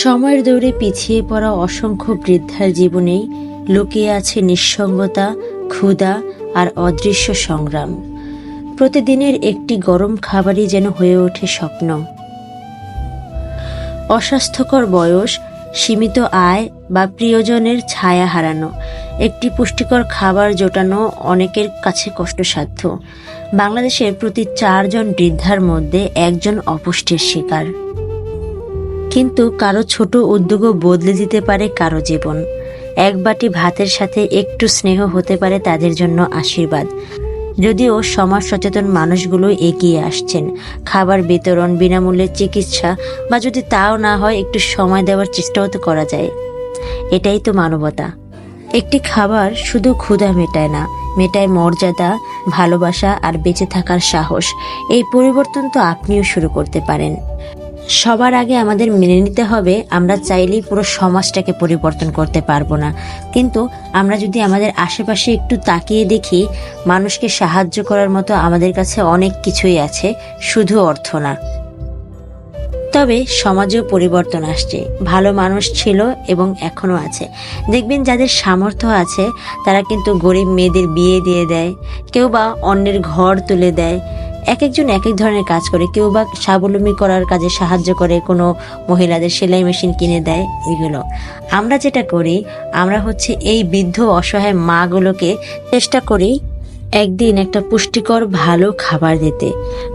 সময়ের দৌড়ে পিছিয়ে পড়া অসংখ্য বৃদ্ধার জীবনেই লুকিয়ে আছে নিঃসঙ্গতা, ক্ষুধা আর অদৃশ্য সংগ্রাম। প্রতিদিনের একটি গরম খাবারই যেন হয়ে ওঠে স্বপ্ন। অস্বাস্থ্যকর বয়স, সীমিত আয় বা প্রিয়জনের ছায়া হারানো, একটি পুষ্টিকর খাবার জোটানো অনেকের কাছে কষ্টসাধ্য। বাংলাদেশের প্রতি চারজন বৃদ্ধার মধ্যে একজন অপুষ্টির শিকার। কিন্তু কারও ছোট উদ্যোগও বদলে দিতে পারে কারও জীবন। এক বাটি ভাতের সাথে একটু স্নেহ হতে পারে তাদের জন্য আশীর্বাদ। যদিও সমাজ সচেতন মানুষগুলো এগিয়ে আসছেন। খাবার বিতরণ, বিনামূল্যে চিকিৎসা বা যদি তাও না হয় একটু সময় দেওয়ার চেষ্টাও তো করা যায়। এটাই তো মানবতা। একটি খাবার শুধু ক্ষুধা মেটায় না, মেটায় মর্যাদা, ভালোবাসা আর বেঁচে থাকার সাহস। এই পরিবর্তন তো আপনিও শুরু করতে পারেন। সবার আগে আমাদের মেনে নিতে হবে, আমরা চাইলেই পুরো সমাজটাকে পরিবর্তন করতে পারব না। কিন্তু আমরা যদি আমাদের আশেপাশে একটু তাকিয়ে দেখি, মানুষকে সাহায্য করার মতো আমাদের কাছে অনেক কিছুই আছে, শুধু অর্থ না। তবে সমাজেও পরিবর্তন আসছে। ভালো মানুষ ছিল এবং এখনও আছে। দেখবেন যাদের সামর্থ্য আছে, তারা কিন্তু গরিব মেয়েদের বিয়ে দিয়ে দেয়, কেউ বা অন্যের ঘর তুলে দেয় এক একজন এক এক ধরনের কাজ করে। কেউ বা স্বাবলম্বী করার কাজে সাহায্য করে, কোনো মহিলাদের সেলাই মেশিন কিনে দেয়, এগুলো। আমরা যেটা করি, আমরা হচ্ছে এই বৃদ্ধ অসহায় মাগুলোকে চেষ্টা করি একদিন একটা পুষ্টিকর ভালো খাবার দিতে।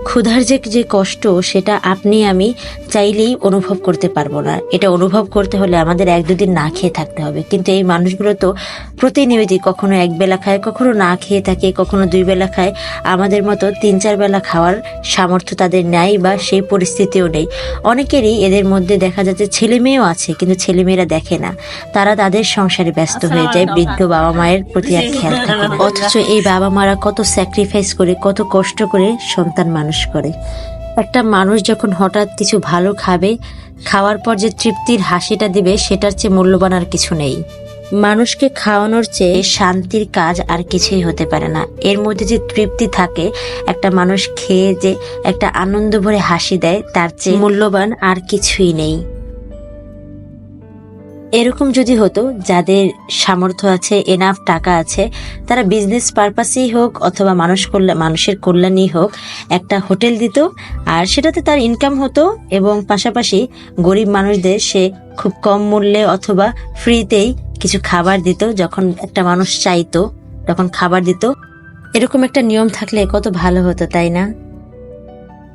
ক্ষুধার যে যে কষ্ট সেটা আপনি আমি চাইলেই অনুভব করতে পারব না। এটা অনুভব করতে হলে আমাদের এক দুদিন না খেয়ে থাকতে হবে। কিন্তু এই মানুষগুলো তো প্রতিনিয়তই কখনো এক বেলা খায় কখনো না খেয়ে থাকে কখনো দুই বেলা খায়। আমাদের মতো তিন চার বেলা খাওয়ার সামর্থ্য তাদের নেই বা সেই পরিস্থিতিও নেই। অনেকেরই এদের মধ্যে দেখা যাচ্ছে ছেলে মেয়েও আছে কিন্তু ছেলে মেয়েরা দেখে না। তারা তাদের সংসারে ব্যস্ত হয়ে যায় বৃদ্ধ বাবা মায়ের প্রতি আর খেয়াল থাকে না। অথচ এই বাবা মারা কত স্যাক্রিফাইস করে, কত কষ্ট করে সন্তান মানুষ করে। একটা মানুষ যখন হঠাৎ কিছু ভালো খাবে, খাওয়ার পর যে তৃপ্তির হাসিটা দিবে, সেটার চেয়ে মূল্যবান আর কিছু নেই। মানুষকে খাওয়ানোর চেয়ে শান্তির কাজ আর কিছুই হতে পারে না। এর মধ্যে যে তৃপ্তি থাকে, একটা মানুষ খেয়ে যে একটা আনন্দ ভরে হাসি দেয়, তার চেয়ে মূল্যবান আর কিছুই নেই। এরকম যদি হতো, যাদের সামর্থ্য আছে এনাফ টাকা আছে, তারা বিজনেস পারপাসেই হোক অথবা মানুষ কল্যাণ মানুষের কল্যাণেই হোক, একটা হোটেল দিত, আর সেটাতে তার ইনকাম হতো এবং পাশাপাশি গরিব মানুষদের সে খুব কম মূল্যে অথবা ফ্রিতেই কিছু খাবার দিত যখন একটা মানুষ চাইতো তখন খাবার দিত। এরকম একটা নিয়ম থাকলে কত ভালো হতো, তাই না?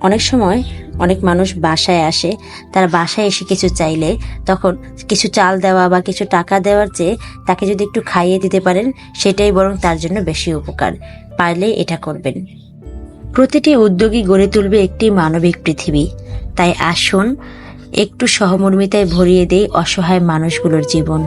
অনেক সময় অনেক মানুষ বাসায় আসে, তারা বাসায় এসে কিছু চাইলে তখন কিছু চাল দেওয়া বা কিছু টাকা দেওয়ার চেয়ে তাকে যদি একটু খাইয়ে দিতে পারেন, সেটাই বরং তার জন্য বেশি উপকার। পারলে এটা করবেন। প্রতিটি উদ্যোগী গড়ে তুলবে একটি মানবিক পৃথিবী। তাই আসুন, একটু সহমর্মিতায় ভরিয়ে দেই অসহায় মানুষগুলোর জীবন।